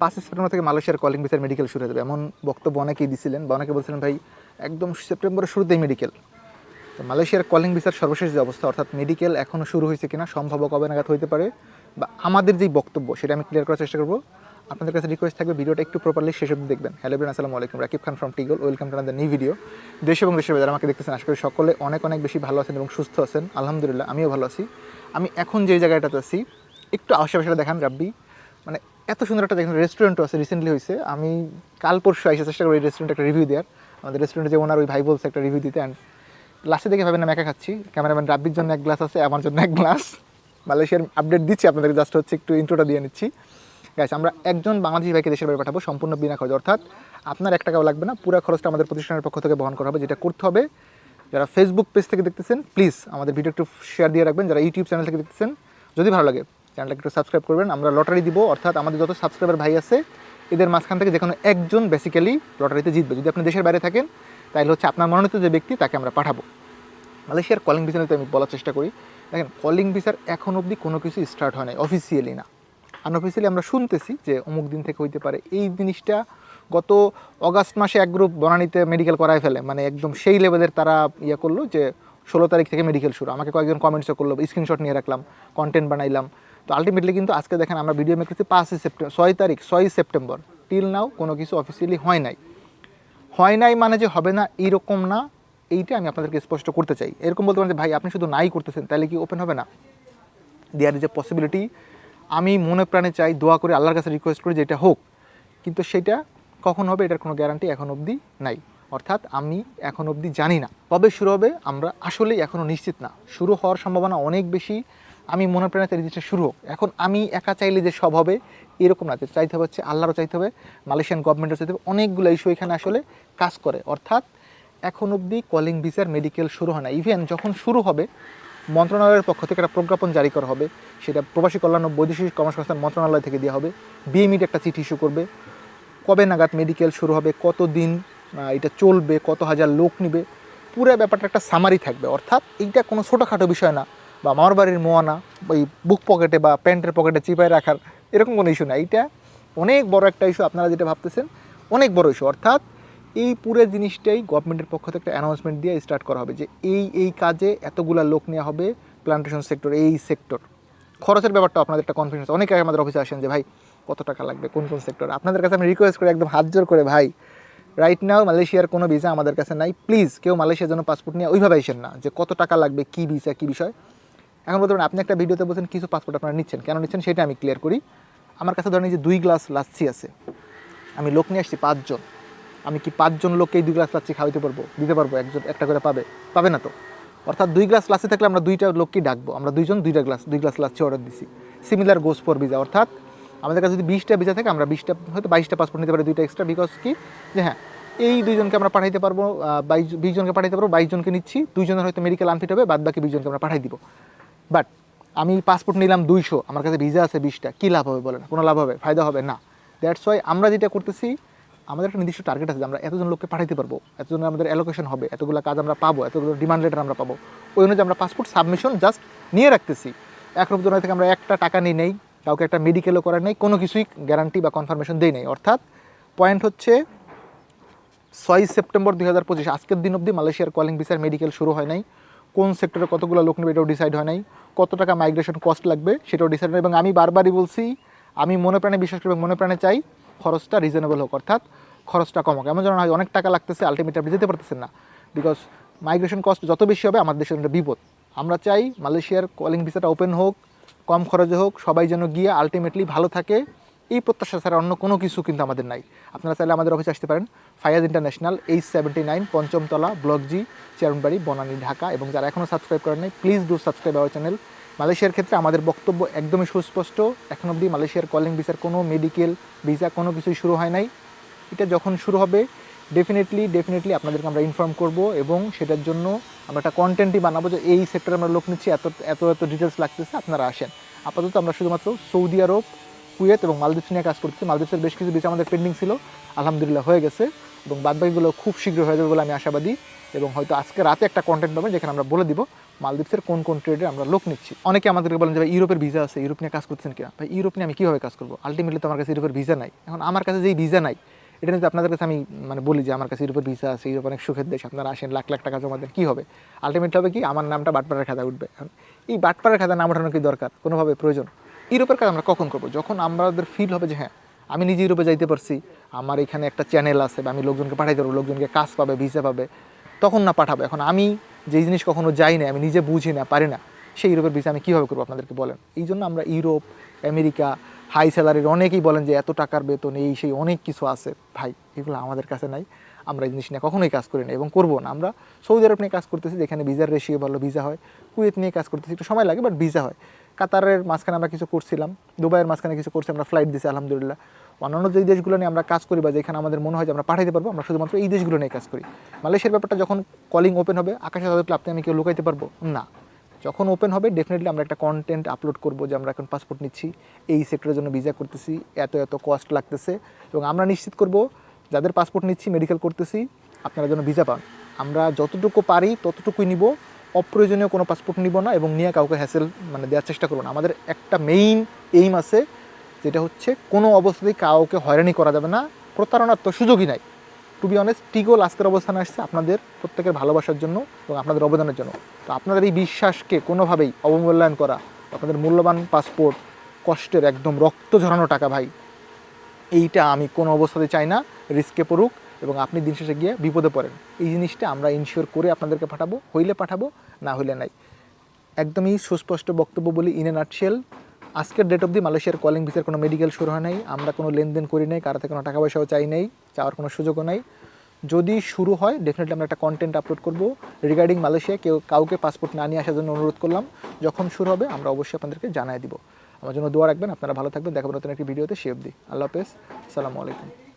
পাঁচ সেপ্টেম্বর থেকে মালয়েশিয়ার কলিং ভিসার মেডিকেল শুরু হয়ে যাবে। এমন বক্তব্য অনেকেই দিছিলেন বা অনেকে বলছিলেন, ভাই, একদম সেপ্টেম্বরের শুরুতেই মেডিকেল তো মালয়েশিয়ার কলিং ভিসার সর্বশেষ যে অবস্থা, অর্থাৎ মেডিকেল এখনও শুরু হয়েছে কিনা সম্ভব কবে নাগাদ হইতে পারে বা আমাদের যেই বক্তব্য, সেটা আমি ক্লিয়ার করার চেষ্টা করব। আপনাদের কাছে রিকোয়েস্ট থাকবে, ভিডিওটা একটু প্রপারলি শেষ অব্দি দেখবেন। হ্যালো বিন আসসালামু আলাইকুম। Rakib Khan from টিগল welcome to another new video দেশ এবং দেশের যারা আমাকে দেখতেছেন, আশা করি সকলে অনেক অনেক বেশি ভালো আছেন এবং সুস্থ আছেন। আলহামদুলিল্লাহ, আমিও ভালো আছি। আমি এখন যে জায়গাটাতে আছি, একটু আশেপাশে দেখান, রাব্বি। এত সুন্দর একটা দেখেন রেস্টুরেন্টও আছে রিসেন্টলি হয়েছে আমি কাল পরশু এসে চেষ্টা করি রেস্টুরেন্ট একটা রিভিউ দেওয়ার। আমাদের রেস্টুরেন্টে যে ওনার ওই ভাই বলছে একটা রিভিউ দিতে। অ্যান্ড লাস্টে দেখে ভাবেন আমি একা খাচ্ছি। ক্যামেরাম্যান রাব্বির জন্য এক গ্লাস আছে, আমার জন্য এক গ্লাস মালয়েশিয়ার আপডেট দিচ্ছি, আপনাদের জাস্ট হচ্ছে একটু ইন্ট্রোটা দিয়ে নিচ্ছি। গাইস আমরা একজন বাংলাদেশি ভাইকে দেশের বাইরে পাঠাবো, সম্পূর্ণ বিনা খরচ। অর্থাৎ আপনার এক টাকাও লাগবে না, পুরো খরচটা আমাদের প্রতিষ্ঠানের পক্ষ থেকে বহন করা হবে, যেটা করতে হবে। যারা ফেসবুক পেজ থেকে দেখতেছেন প্লিজ আমাদের ভিডিও একটু শেয়ার দিয়ে রাখবেন। যারা ইউটিউব চ্যানেল থেকে দেখতেছেন, যদি ভালো লাগে চ্যানেলটাকে একটু সাবস্ক্রাইব করবেন। আমরা লটারি দিব, অর্থাৎ আমাদের যত সাবস্ক্রাইবার ভাই আছে, এদের মাঝখান থেকে যে কোনো একজন বেসিক্যালি লটারিতে জিতবে। যদি আপনি দেশের বাইরে থাকেন তাহলে হচ্ছে আপনার মনোনীত যে ব্যক্তি, তাকে আমরা পাঠাবো। মালয়েশিয়ার কলিং ভিসা নিতে আমি বলার চেষ্টা করি। দেখেন কলিং ভিসার এখন অবধি কোনো কিছু স্টার্ট হয় নাই অফিসিয়ালি না। আনঅফিসিয়ালি আমরা শুনতেছি যে অমুক দিন থেকে হইতে পারে, এই জিনিসটা গত অগাস্ট মাসে এক গ্রুপ বনানীতে মেডিকেল করায় ফেলে। মানে একদম সেই লেভেলের তারা ইয়ে করল যে, ষোলো তারিখ থেকে মেডিকেল শুরু। আমাকে কয়েকজন কমেন্টসও করল স্ক্রিনশট নিয়ে রাখলাম কন্টেন্ট বানাইলাম। তো আলটিমেটলি কিন্তু আজকে দেখেন আমরা ভিডিও মেক করছি পাঁচই সেপ্টেম্বর ছয় তারিখ, ছয়ই সেপ্টেম্বর টিল নাও কোনো কিছু অফিসিয়ালি হয় নাই। হয় নাই মানে যে হবে না, এইরকম না, এইটা আমি আপনাদেরকে স্পষ্ট করতে চাই। এরকম বলতে পারেন যে, ভাই, আপনি শুধু নাই করতেছেন, তাহলে কি ওপেন হবে না? দেয়ার ইজ এ পসিবিলিটি আমি মনে প্রাণে চাই, দোয়া করে আল্লাহর কাছে রিকোয়েস্ট করি যে এটা হোক। কিন্তু সেটা কখন হবে, এটার কোনো গ্যারান্টি এখন অবধি নাই। অর্থাৎ আমি এখন অবধি জানি না। কবে শুরু হবে, আমরা আসলেই এখনও নিশ্চিত না। শুরু হওয়ার সম্ভাবনা অনেক বেশি। আমি মনে প্রাণে চাই জিনিসটা শুরু হোক। এখন আমি একা চাইলে যে সব হবে, এরকম না চাইতে হবে হচ্ছে আল্লাহরও চাইতে হবে মালয়েশিয়ান গভর্নমেন্টও চাইতে হবে, অনেকগুলো ইস্যু এখানে আসলে কাজ করে। অর্থাৎ এখন অবধি কলিং ভিসার মেডিকেল শুরু হয় না। ইভেন যখন শুরু হবে, মন্ত্রণালয়ের পক্ষ থেকে একটা প্রজ্ঞাপন জারি করা হবে। সেটা প্রবাসী কল্যাণ ও বৈদেশিক কর্মসংস্থান মন্ত্রণালয় থেকে দেওয়া হবে। বিএমইড একটা চিঠি ইস্যু করবে। কবে নাগাদ মেডিকেল শুরু হবে কত দিন এটা চলবে, কত হাজার লোক নিবে, পুরো ব্যাপারটা একটা সামারি থাকবে। অর্থাৎ এইটা কোনো ছোটোখাটো বিষয় না। বা মামার বাড়ির মোয়ানা ওই বুক পকেটে বা প্যান্টের পকেটে চিপায় রাখার এরকম কোনো ইস্যু না এইটা অনেক বড় একটা ইস্যু আপনারা যেটা ভাবতেছেন, অনেক বড় ইস্যু অর্থাৎ এই পুরো জিনিসটাই গভর্নমেন্টের পক্ষ থেকে একটা অ্যানাউন্সমেন্ট দিয়ে স্টার্ট করা হবে যে এই এই কাজে এতগুলা লোক নেওয়া হবে প্লান্টেশন সেক্টর এই সেক্টর খরচের ব্যাপারটা আপনাদের একটা কনফিডেন্স অনেকে আমাদের অফিসে আসেন যে, ভাই, কত টাকা লাগবে? কোন কোন সেক্টর আপনাদের কাছে আমি রিকোয়েস্ট করি একদম হাত জোর করে, ভাই রাইট নাও মালয়েশিয়ার কোনো ভিসা আমাদের কাছে নাই। প্লিজ কেউ মালয়েশিয়ার জন্য পাসপোর্ট নিয়ে ওইভাবে আসেন না যে কত টাকা লাগবে, কী ভিসা কী বিষয়? এখন বলতে পারেন, আপনি একটা ভিডিওতে বলছেন, কিছু পাসপোর্ট আপনারা নিচ্ছেন, কেন নিচ্ছেন সেটা আমি ক্লিয়ার করি। আমার কাছে ধরেন যে দুই গ্লাস লাচ্ছি আছে, আমি লোক নিয়ে আসছি পাঁচজন, আমি কি পাঁচজন লোককে এই দুই গ্লাস লাচ্ছি খাওয়াইতে পারব? দিতে পারব, একজন, একটা করে পাবে পাবে না তো। অর্থাৎ দুই গ্লাস লাচ্ছি থাকলে আমরা দুইটা লোককেই ডাকবো, আমরা দুইজন দুইটা গ্লাস দুই গ্লাস লাচ্ছি অর্ডার দিছি। সিমিলার গোস ফর ভিসা অর্থাৎ আমাদের কাছে যদি বিশটা ভিসা থাকে, আমরা বিশটা, হয়তো বাইশটা পাসপোর্ট নিতে পারি, দুইটা এক্সট্রা বিকজ কি? যে হ্যাঁ এই দুইজনকে আমরা পাঠাইতে পারব বাইশ বিশ জনকে পাঠাইতে পারব, বাইশজনকে নিচ্ছি, দুইজনের হয়তো মেডিকেল আনফিট হবে বাদ বাকি বিশ জনকে আমরা পাঠাই দিব। বাট আমি পাসপোর্ট নিলাম দুইশো, আমার কাছে ভিসা আছে বিশটা, কী লাভ হবে বলেন? কোনো লাভ হবে? ফায়দা হবে? না। দ্যাটস ওয়াই আমরা যেটা করতেছি, আমাদের একটা নির্দিষ্ট টার্গেট আছে আমরা এতজন লোককে পাঠাইতে পারব, এতজন আমাদের অ্যালোকেশন হবে, এতগুলো কাজ আমরা পাবো, এতগুলো ডিমান্ড লেটার আমরা পাবো। ওই অনুযায়ী আমরা পাসপোর্ট সাবমিশন জাস্ট নিয়ে রাখতেছি। এক রূপ থেকে আমরা একটা টাকা নিই নেই, কাউকে একটা মেডিকেলও করার নেই, কোনো কিছুই গ্যারান্টি বা কনফার্মেশন দেই নেই। অর্থাৎ পয়েন্ট হচ্ছে, ছয় সেপ্টেম্বর দুই হাজার পঁচিশ, আজকের দিন অবধি মালয়েশিয়ার কলিং ভিসার মেডিকেল শুরু হয় নাই। কোন সেক্টরে কতগুলো লোক নেবে এটাও ডিসাইড হয় নাই। কত টাকা মাইগ্রেশন কস্ট লাগবে সেটাও ডিসাইড হয় এবং আমি বারবারই বলছি, আমি মনে প্রাণে বিশ্বাস করি মনে প্রাণে চাই খরচটা রিজনেবল হোক, অর্থাৎ খরচটা কম হোক। এমন যেন হয় অনেক টাকা লাগতেছে আলটিমেটলি আপনি যেতে পারতেছেন না। বিকজ মাইগ্রেশন কস্ট যত বেশি হবে, আমাদের দেশের একটা বিপদ। আমরা চাই মালয়েশিয়ার কলিং ভিসাটা ওপেন হোক, কম খরচে হোক, সবাই যেন গিয়ে আলটিমেটলি ভালো থাকে। এই প্রত্যাশা ছাড়া অন্য কোনো কিছু কিন্তু আমাদের নাই। আপনারা চাইলে আমাদের অফিসে আসতে পারেন। Fayaz international H seventy nine পঞ্চমতলা block G Chairmanbari Banani, Dhaka. এবং যারা এখনও সাবস্ক্রাইব করেন নাই please do subscribe our channel মালয়েশিয়ার ক্ষেত্রে আমাদের বক্তব্য একদমই সুস্পষ্ট। এখন অবধি মালয়েশিয়ার কলিং ভিসার কোনো মেডিকেল ভিসা কোনো কিছুই শুরু হয় নাই। এটা যখন শুরু হবে ডেফিনেটলি ডেফিনেটলি আপনাদেরকে আমরা ইনফর্ম করব এবং সেটার জন্য আমরা একটা কন্টেন্টই বানাবো যে এই সেক্টরে আমরা লোক নিচ্ছি, এত এত এত ডিটেলস লাগতেছে, আপনারা আসেন। আপাতত আমরা শুধুমাত্র সৌদি আরব কুয়েত এবং মালদ্বীপ নিয়ে কাজ করতেছি মালদ্বীপের বেশ কিছু বিষয় আমাদের পেন্ডিং ছিল। আলহামদুলিল্লাহ হয়ে গেছে এবং বাদবাকিগুলো খুব শীঘ্র হয়ে যাবে বলে আমি আশাবাদী এবং হয়তো আজকে রাতে একটা কন্টেন্ট পাবেন যেখানে আমরা বলে দিব মালদ্বীপসের কোন কোন ট্রেডে আমরা লোক নিচ্ছি। অনেকে আমাদেরকে বলেন যে, ভাই, ইউরোপের ভিসা আছে, ইউরোপ নিয়ে কাজ করছেন কিনা? ভাই, ইউরোপ নিয়ে আমি কীভাবে কাজ করব? আলটিমেটলি তো আমার কাছে ইউরোপের ভিসা নাই। এখন আমার কাছে যেই ভিসা নাই, এটা নিয়ে আপনাদের কাছে আমি মানে বলি যে, আমার কাছে ইউরোপের ভিসা আছে, ইউরোপ অনেক সুখের দেশ, আপনারা আসেন, লাখ লাখ টাকা জমা দেন কী হবে? আলটিমেটলি হবে কি, আমার নামটা বাটপাড়ার খাতায় উঠবে। এই বাটপাড়ার খাতায় নাম ওঠানো কি দরকার? কোনোভাবে প্রয়োজন? ইউরোপের কাজ আমরা কখন করব? যখন আমাদের ফিল হবে যে হ্যাঁ আমি নিজে ইউরোপে যাইতে পারছি, আমার এখানে একটা চ্যানেল আছে বা আমি লোকজনকে পাঠাইতে পারব, লোকজনকে কাজ পাবে ভিসা পাবে, তখন না পাঠাবো। এখন আমি যেই জিনিস কখনো যাই না আমি নিজে বুঝি না, পারি না, সেই ইউরোপের ভিসা আমি কীভাবে করব আপনাদেরকে বলেন? এই জন্য আমরা ইউরোপ, আমেরিকা হাই স্যালারির অনেকেই বলেন যে এত টাকার বেতন, এই সেই অনেক কিছু আছে। ভাই, এগুলো আমাদের কাছে নাই। আমরা এই জিনিস নিয়ে কখনোই কাজ করি না এবং করব না। আমরা সৌদি আরব নিয়ে কাজ করতেছি, যেখানে ভিসার রেশিও ভালো ভিসা হয়। কুয়েত নিয়ে কাজ করতেছি, একটু সময় লাগে বাট ভিসা হয়। কাতারের মাঝখানে আমরা কিছু করছিলাম, দুবাইয়ের মাঝখানে কিছু করছি, আমরা ফ্লাইট দিছি, আলহামদুলিল্লাহ। অন্যান্য যেই দেশগুলো নিয়ে আমরা কাজ করি বা যেখানে আমাদের মনে হয় যে আমরা পাঠাইতে পারব, আমরা শুধুমাত্র এই দেশগুলো নিয়ে কাজ করি। মালয়েশিয়ার ব্যাপারটা যখন কলিং ওপেন হবে, আকাশে তাদের আপনি আমি কেউ লুকাইতে পারব? না। যখন ওপেন হবে ডেফিনেটলি আমরা একটা কন্টেন্ট আপলোড করব যে আমরা এখন পাসপোর্ট নিচ্ছি, এই সেক্টরের জন্য ভিসা করতেছি, এত এত কস্ট লাগতেছে। এবং আমরা নিশ্চিত করব যাদের পাসপোর্ট নিচ্ছি মেডিকেল করতেছি, আপনারা যেন ভিসা পান। আমরা যতটুকু পারি, ততটুকুই নিব। অপ্রয়োজনীয় কোনো পাসপোর্ট নিব না এবং নিয়ে কাউকে হ্যাসেল মানে দেওয়ার চেষ্টা করব না। আমাদের একটা মেইন এইম আছে, যেটা হচ্ছে কোনো অবস্থাতেই কাউকে হয়রানি করা যাবে না। প্রতারণার তো সুযোগই নাই। টু বি অনেস্ট টিগোল আজকের অবস্থানে আসছে আপনাদের প্রত্যেকের ভালোবাসার জন্য এবং আপনাদের অবদানের জন্য। তো আপনাদের এই বিশ্বাসকে কোনোভাবেই অবমূল্যায়ন করা, আপনাদের মূল্যবান পাসপোর্ট কষ্টের একদম রক্ত ঝরানো টাকা ভাই এইটা আমি কোনো অবস্থাতে চাই না, রিস্কে পড়ুক এবং আপনি দিন শেষে গিয়ে বিপদে পড়েন। এই জিনিসটা আমরা ইনশিওর করে আপনাদেরকে পাঠাবো, হইলে পাঠাবো, না হইলে নাই। একদমই সুস্পষ্ট বক্তব্য বলি ইন এ নাটশেল আজকের ডেট অবধি মালয়েশিয়ার কলিং ভিসার কোনো মেডিকেল শুরু হয় নাই, আমরা কোনো লেনদেন করি নাই, কারও থেকে কোনো টাকা পয়সাও চাই নাই, চাওয়ার কোনো সুযোগও নাই। যদি শুরু হয় ডেফিনেটলি আমরা একটা কন্টেন্ট আপলোড করব। রিগার্ডিং মালয়েশিয়া, কেউ কাউকে পাসপোর্ট না নিয়ে আসার জন্য অনুরোধ করলাম, যখন শুরু হবে, আমরা অবশ্যই আপনাদেরকে জানাই দিব। আমার জন্য দোয়া রাখবেন, আপনারা ভালো থাকবেন দেখাবেন নতুন একটি ভিডিওতে, সে অবধি। আল্লাহ হাফেজ আসসালামু আলাইকুম।